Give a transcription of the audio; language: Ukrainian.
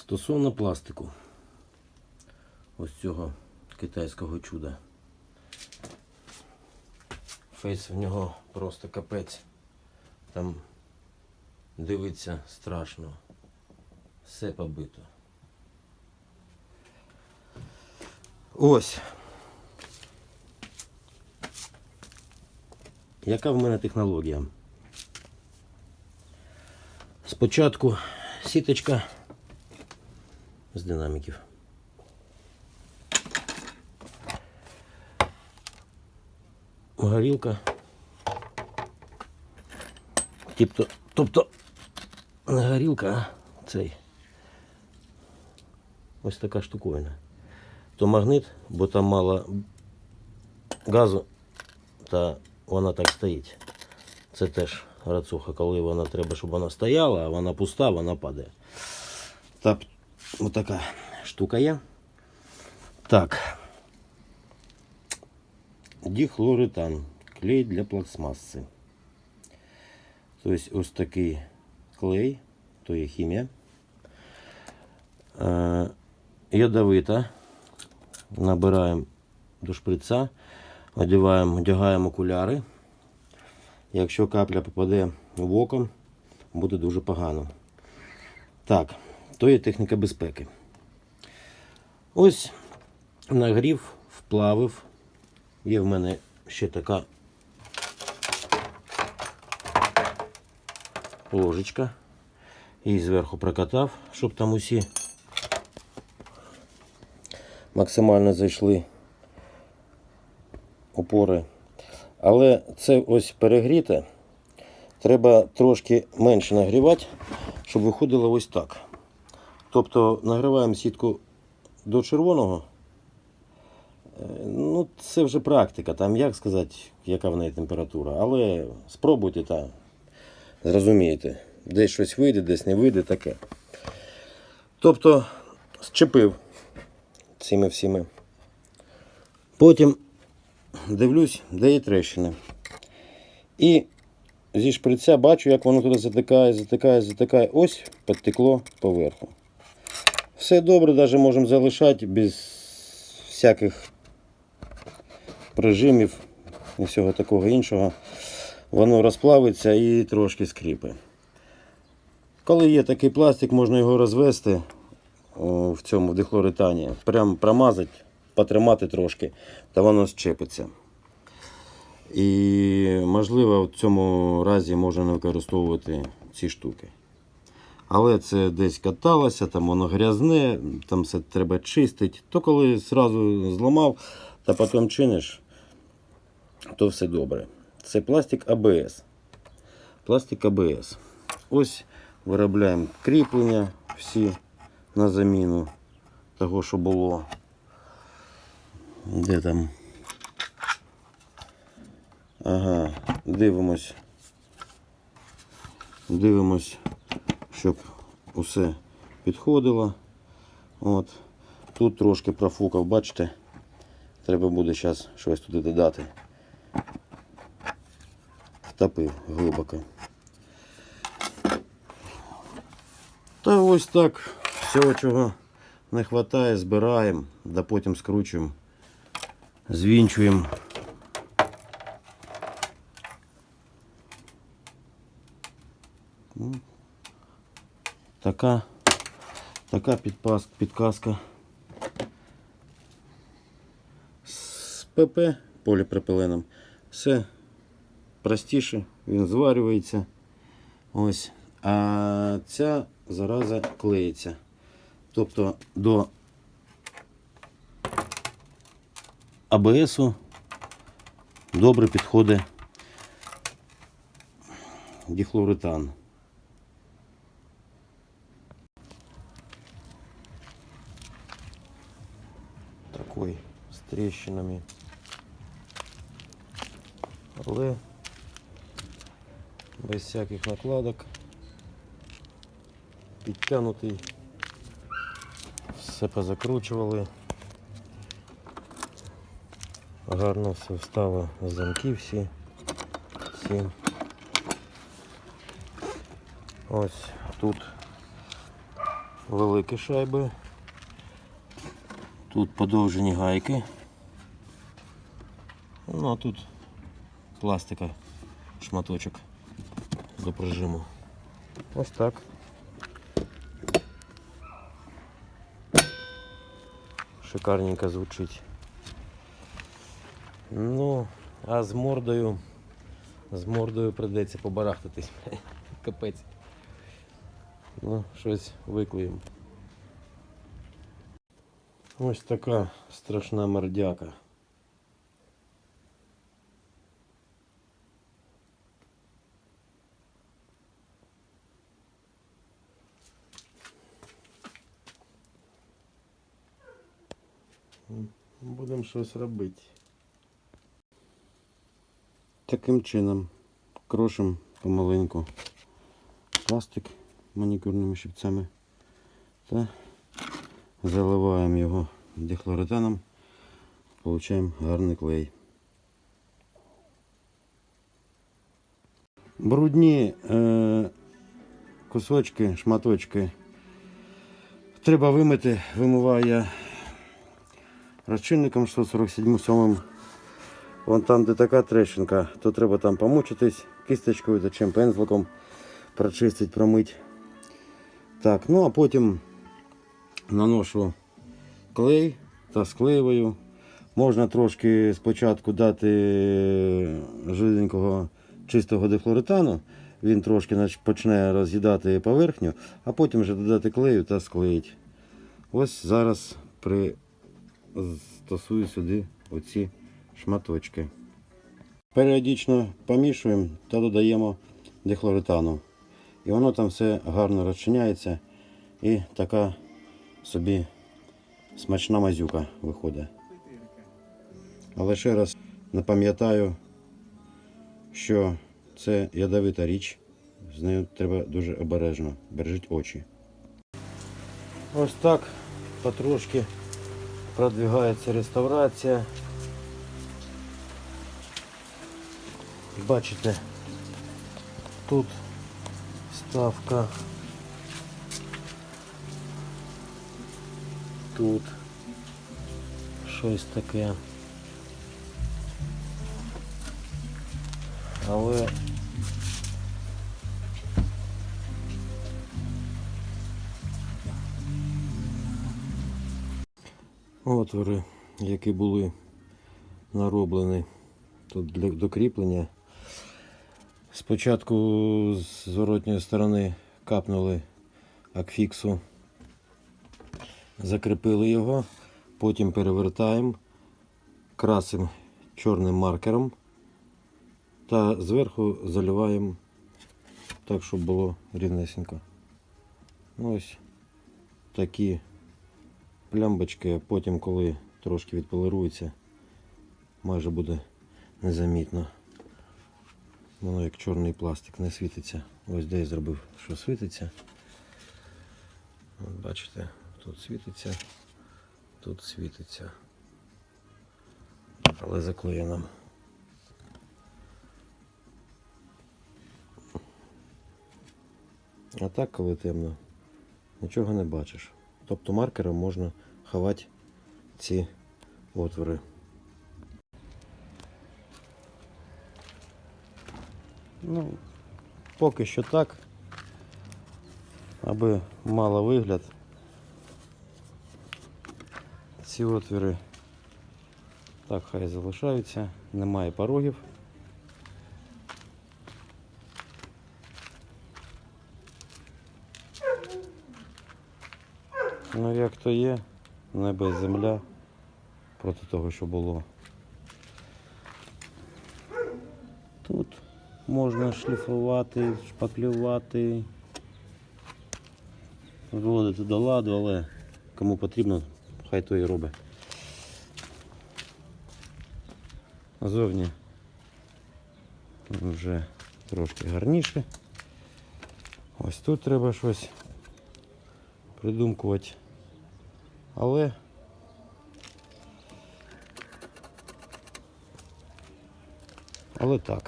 Стосовно пластику. Ось цього китайського чуда. Фейс в нього просто капець. Там дивиться страшно. Все побито. Ось. Яка в мене технологія? Спочатку сіточка з динаміків. Горілка. Тобто, тобто не горілка, а цей. Ось така штуковина. То магнит, бо там мало газу, та вона так стоїть. Це теж рацуха, коли вона треба, щоб вона стояла, а вона пуста, вона падає. Так, отака штука є. Так. Дихлоретан. Клей для пластмаси. Тобто ось такий клей, то є хімія. Е, Ядовита. Набираємо до шприца, одягаємо, одягаємо окуляри. Якщо капля попаде в око, буде дуже погано. Так, то є техніка безпеки. Ось нагрів, вплавив. Є в мене ще така ложечка. Її зверху прокатав, щоб там усі максимально зайшли опори. Але це ось перегріте. Треба трошки менше нагрівати, щоб виходило ось так. Тобто нагріваємо сітку до червоного. Е, Ну, це вже практика, там як сказати, яка в неї температура. Але спробуйте та зрозумієте, десь щось вийде, десь не вийде, таке. Тобто зчепив цими всіми. Потім дивлюсь, де є трещини. І зі шприця бачу, як воно туди затикає, затикає, затикає. Ось підтекло поверху. Все добре, навіть можемо залишати без всяких прижимів і всього такого іншого. Воно розплавиться і трошки скріпи. Коли є такий пластик, можна його розвести в цьому дихлоретані, прям промазати, потримати трошки, та воно щепиться. І можливо в цьому разі можна використовувати ці штуки. Але це десь каталося, там воно грязне, там все треба чистити. То коли зразу зламав та потім чиниш, то все добре. Це пластик АБС. Пластик АБС. Ось виробляємо кріплення всі на заміну того, що було. Де там? Ага, дивимось. Дивимось, щоб усе підходило. От. Тут трошки профукав, бачите? Треба буде зараз щось туди додати. Втопив глибоко. Та ось так. Всього, чого не вистачає, збираємо, да потім скручуємо, звінчуємо. Така, така підказка. З ПП поліпропиленом. Все простіше, він зварюється. Ось. А ця зараза клеїться. Тобто до АБСу добре підходить дихлоретан. Такой з тріщинами. Але без всяких накладок. Підтягнутий. Все позакручували. Гарно все встало замки всі. всі. Ось тут великі шайби. Тут подовжені гайки. Ну а тут пластика, шматочок до прижиму. Ось так. Шикарненько звучить. Ну, а з мордою, з мордою придеться побарахтатись. Капець. Ну, щось виклеїмо. Ось така страшна мордяка. Будемо щось робити. Таким чином крошимо помаленьку пластик манікюрними щипцями та заливаємо його дихлоретаном, получаємо гарний клей. Брудні е, кусочки, шматочки треба вимити, вимиваю я розчинником 647 сьомим. Вон там, де така трещинка, то треба там помучитись кисточкою та чим пензликом прочистить, промить. Так, ну а потім наношу клей та склеюю. Можна трошки спочатку дати жиденького чистого дихлоретану. Він трошки почне роз'їдати поверхню, а потім вже додати клею та склеїть. Ось зараз пристосую сюди оці шматочки. Періодично помішуємо та додаємо дихлоретану. І воно там все гарно розчиняється і така собі смачна мазюка виходить. Але ще раз напам'ятаю, що це ядовита річ, з нею треба дуже обережно, бережіть очі. Ось так потрошки продвигається реставрація. Бачите, тут ставка. Тут щось таке. Але отвори, які були нароблені тут для докріплення. Спочатку з зворотньої сторони капнули акфіксу, закріпили його, потім перевертаємо, красимо чорним маркером та зверху заливаємо так, щоб було рівнесенько. Ось такі плямбочки, а потім, коли трошки відполирується, майже буде незамітно. Воно як чорний пластик не світиться. Ось де я зробив, що світиться. От бачите, тут світиться, тут світиться. Але заклеєно. А так, коли темно, нічого не бачиш. Тобто маркером можна ховати ці отвори. Ну, поки що так, аби мало вигляд. Ці отвіри так хай залишаються, немає порогів. Ну як то є, небо і земля проти того, що було. Тут можна шліфувати, шпаклювати, зводити до ладу, але кому потрібно, хай то і робить. Назовні вже трошки гарніше. Ось тут треба щось придумкувати. Але але так.